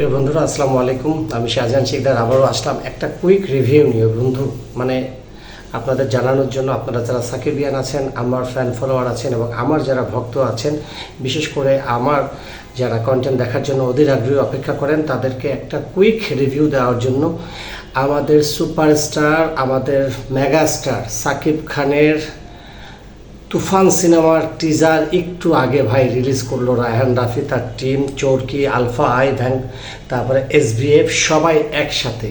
প্রিয় বন্ধুরা, আসসালামু আলাইকুম। আমি শাহজাহান শেখদার আবারও আসলাম একটা কুইক রিভিউ নিয়ে। বন্ধু মানে আপনাদের জানানোর জন্য আপনারা যারা সাকিবিয়ান আছেন, আমার ফ্যান ফলোয়ার আছেন এবং আমার যারা ভক্ত আছেন, বিশেষ করে আমার যারা কন্টেন্ট দেখার জন্য অধীর আগ্রহী অপেক্ষা করেন, তাদেরকে একটা কুইক রিভিউ দেওয়ার জন্য আমাদের সুপারস্টার আমাদের মেগাস্টার সাকিব খানের তুফান সিনেমার টিজার একটু আগে ভাই রিলিজ করল রায়হান রাফি, তার টিম চোরকি, আলফা, আই ভ্যাঙ্ক তারপরে এসবিএফ সবাই একসাথে।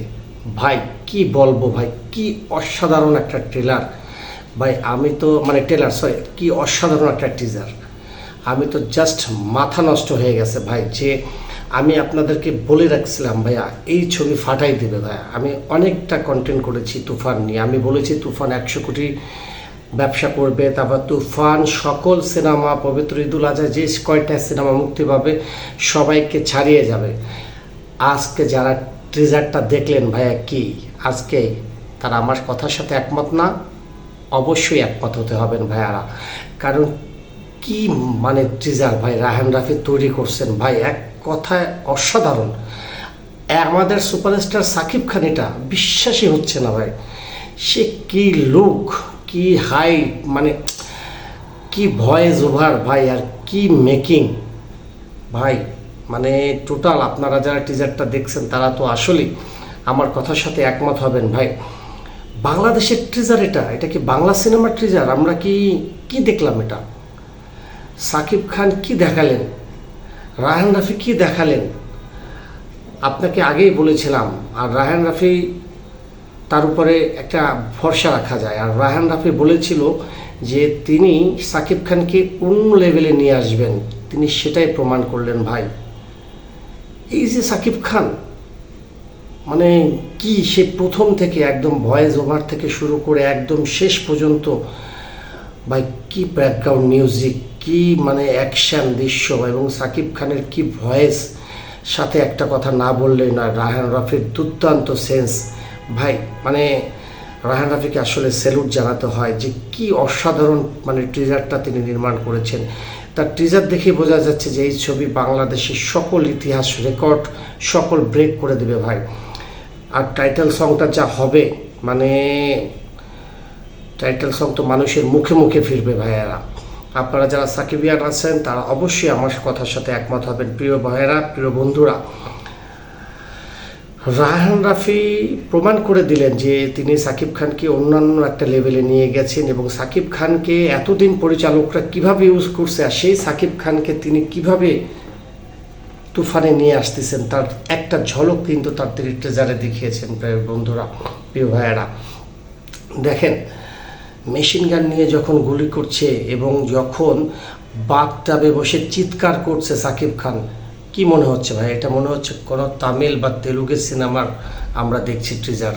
ভাই, কি বলব ভাই, কি অসাধারণ একটা ট্রেলার ভাই, আমি তো মানে ট্রেলার সরি কি অসাধারণ একটা টিজার আমি তো জাস্ট মাথা নষ্ট হয়ে গেছে ভাই, যে আমি আপনাদেরকে বলে রাখছিলাম ভাইয়া, এই ছবি ফাটাই দেবে ভাইয়া। আমি অনেকটা কন্টেন্ট করেছি তুফান নিয়ে। আমি বলেছি তুফান একশো কোটি ব্যবসা করবে, তারপর তুফান, সকল সিনেমা, পবিত্র ঈদুল আজহা, যে কয়টা সিনেমা মুক্তি পাবে, সবাইকে ছাড়িয়ে যাবে। আজকে যারা ট্রিজারটা দেখলেন ভাইয়া কি? আজকে তারা আমার কথার সাথে একমত না? অবশ্যই একমত হতে হবেন ভাইয়ারা। কারণ কি মানে ট্রিজার ভাই রাহান রাফি তৈরি করছেন ভাই? এক কথায় অসাধারণ। আমাদের সুপারস্টার সাকিব খান এটা বিশ্বাসই হচ্ছে না ভাই। সে কি লুক? কি হাইট মানে কি ভয়েস ওভার ভাই আর কি মেকিং ভাই মানে টোটাল আপনারা যারা টিজারটা দেখছেন, তারা তো আসলেই আমার কথার সাথে একমত হবেন ভাই। বাংলাদেশের ট্রিজার এটা এটা কি বাংলা সিনেমার ট্রিজার আমরা কি কি দেখলাম এটা? সাকিব খান কি দেখালেন? রায়হান রাফি কি দেখালেন? আপনাকে আগেই বলেছিলাম, আর রায়হান রাফি তার উপরে একটা ভরসা রাখা যায়। আর রায়হান রাফি বলেছিল যে তিনি সাকিব খানকে অন্য লেভেলে নিয়ে আসবেন। তিনি সেটাই প্রমাণ করলেন, ভাই, এই যে সাকিব খান মানে কি সে প্রথম থেকে একদম ভয়েস ওভার থেকে শুরু করে একদম শেষ পর্যন্ত, ভাই, কি ব্যাকগ্রাউন্ড মিউজিক কি মানে অ্যাকশন দৃশ্য এবং সাকিব খানের কি ভয়েস সাথে একটা কথা না বললেই না রায়হান রাফির দুর্দান্ত সেন্স ভাই মানে রায়হান রাফিকে আসলে স্যালুট জানাতে হয় যে কি অসাধারণ মানে ট্রিজারটা তিনি নির্মাণ করেছেন। তার ট্রিজার দেখে বোঝা যাচ্ছে যে এই ছবি বাংলাদেশের সকল ইতিহাস রেকর্ড সকল ব্রেক করে দেবে ভাই। আর টাইটেল সংটা যা হবে মানে টাইটেল সং তো মানুষের মুখে মুখে ফিরবে ভাইয়েরা। আপনারা যারা সাকিবিয়ান আছেন, তারা অবশ্যই আমার কথার সাথে একমত হবেন। প্রিয় ভাইয়েরা, প্রিয় বন্ধুরা রায়হান রাফি প্রমাণ করে দিলেন যে তিনি সাকিব খানকে অন্যান্য একটা লেভেলে নিয়ে গেছেন এবং সাকিব খানকে এতদিন পরিচালকরা কীভাবে ইউজ করছে আর সেই সাকিব খানকে তিনি কীভাবে তুফানে নিয়ে আসতেছেন, তার একটা ঝলক কিন্তু তার ট্রেজারে দেখিয়েছেন প্রিয় বন্ধুরা, প্রিয় ভাইয়েরা। দেখেন মেশিন গান নিয়ে যখন গুলি করছে এবং যখন বাগটাবে বসে চিৎকার করছে সাকিব খান কি মনে হচ্ছে ভাই? এটা মনে হচ্ছে কোনো তামিল বা তেলুগের সিনেমার আমরা দেখছি ট্রিজার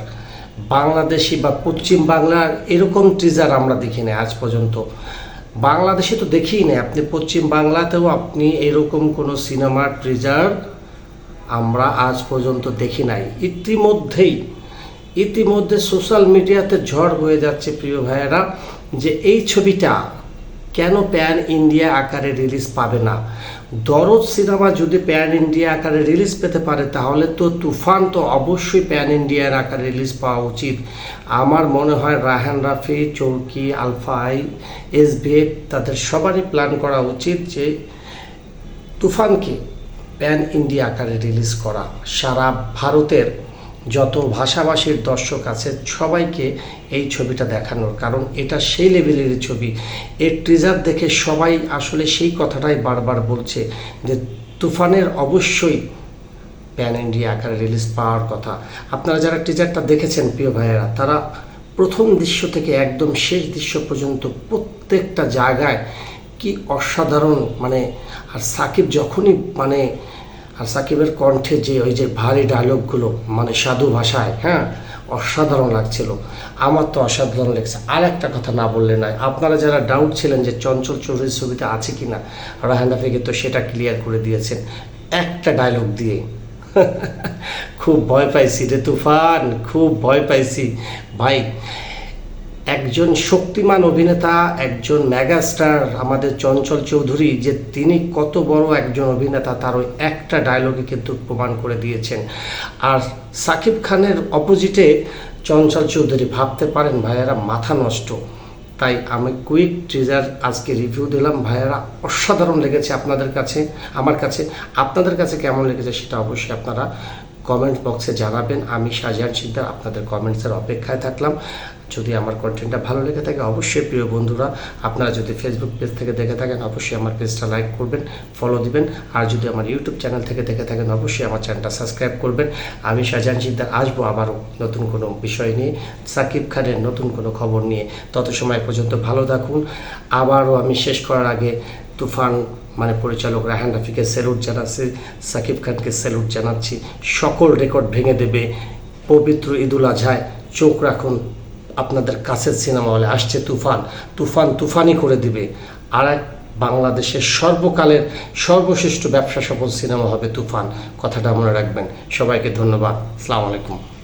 বাংলাদেশি বা পশ্চিম বাংলার এরকম ট্রিজার আমরা দেখি না আজ পর্যন্ত। বাংলাদেশে তো দেখিই না আপনি পশ্চিম বাংলাতেও আপনি এরকম কোনো সিনেমার ট্রিজার আমরা আজ পর্যন্ত দেখি নাই। ইতিমধ্যেই, ইতিমধ্যে সোশ্যাল মিডিয়াতে ঝড় হয়ে যাচ্ছে প্রিয় ভাইয়েরা, যে এই ছবিটা কেন প্যান ইন্ডিয়া আকারে রিলিজ পাবে না? দরদ সিনেমা যদি প্যান ইন্ডিয়া আকারে রিলিজ পেতে পারে, তাহলে তো তুফান তো অবশ্যই প্যান ইন্ডিয়ার আকারে রিলিজ পাওয়া উচিত। আমার মনে হয় রাহান রাফি, চৌকি, আলফা আই, এস তাদের সবারই প্ল্যান করা উচিত যে তুফানকে প্যান ইন্ডিয়া আকারে রিলিজ করা। সারা ভারতের যত ভাষাভাষীর দর্শক আছে, সবাইকে এই ছবিটা দেখানোর, কারণ এটা সেই লেভেলের ছবি। এর ট্রিজার দেখে সবাই আসলে সেই কথাটাই বারবার বলছে যে, তুফানের অবশ্যই প্যান ইন্ডিয়া আকারে রিলিজ পাওয়ার কথা। আপনারা যারা টিজারটা দেখেছেন, প্রিয় ভাইয়েরা, তারা প্রথম দৃশ্য থেকে একদম শেষ দৃশ্য পর্যন্ত প্রত্যেকটা জায়গায় কি অসাধারণ মানে আর সাকিব যখনই মানে আর সাকিবের কণ্ঠে যে ওই যে ভারী ডায়লগগুলো মানে সাধু ভাষায় হ্যাঁ অসাধারণ লাগছিল। আমার তো অসাধারণ লাগছে। আর একটা কথা না বললে নয়, আপনারা যারা ডাউট ছিলেন যে চঞ্চল চৌধুরীর ছবিতে আছে কি না রাহান রাফিকে তো সেটা ক্লিয়ার করে দিয়েছেন। একটা ডায়লগ দিয়ে, খুব ভয় পাইছি রে তুফান, খুব ভয় পাইছি। ভাই একজন শক্তিমান অভিনেতা, একজন মেগাস্টার আমাদের চঞ্চল চৌধুরী, যে তিনি কত বড় একজন অভিনেতা, তার ওই একটা ডায়লগে কিন্তু প্রমাণ করে দিয়েছেন। আর সাকিব খানের অপোজিটে চঞ্চল চৌধুরী, ভাবতে পারেন ভাইয়েরা মাথা নষ্ট। তাই আমি কুইক ট্রিজার আজকে রিভিউ দিলাম। ভাইয়েরা অসাধারণ লেগেছে আপনাদের কাছে, আমার কাছে। আপনাদের কাছে কেমন লেগেছে সেটা অবশ্যই আপনারা কমেন্ট বক্সে জানাবেন। আমি শাহজাহান সিকদার আপনাদের কমেন্টসের অপেক্ষায় থাকলাম। যদি আমার কন্টেন্টটা ভালো লেগে থাকে, অবশ্যই প্রিয় বন্ধুরা, আপনারা যদি ফেসবুক পেজ থেকে দেখে থাকেন, অবশ্যই আমার পেজটা লাইক করবেন ফলো দিবেন, আর যদি আমার ইউটিউব চ্যানেল থেকে দেখে থাকেন, অবশ্যই আমার চ্যানেলটা সাবস্ক্রাইব করবেন। আমি শাহজাহান সিকদার আসব আবারও নতুন কোনো বিষয় নিয়ে, সাকিব খানের নতুন কোনো খবর নিয়ে। তত সময় পর্যন্ত ভালো থাকুন। আবারও আমি শেষ করার আগে তুফান মানে পরিচালক রাহান রাফিকে স্যালুট জানাচ্ছি, সাকিব খানকে স্যালুট জানাচ্ছি। সকল রেকর্ড ভেঙে দেবে। পবিত্র ঈদুল আজহায় চোখ রাখুন। আপনাদের কাছের সিনেমা হলে আসছে তুফান। তুফান তুফানি করে দিবে। আর এক বাংলাদেশের সর্বকালের সর্বশ্রেষ্ঠ ব্যবসা সফল সিনেমা হবে তুফান। কথাটা মনে রাখবেন। সবাইকে ধন্যবাদ। আসসালামু আলাইকুম।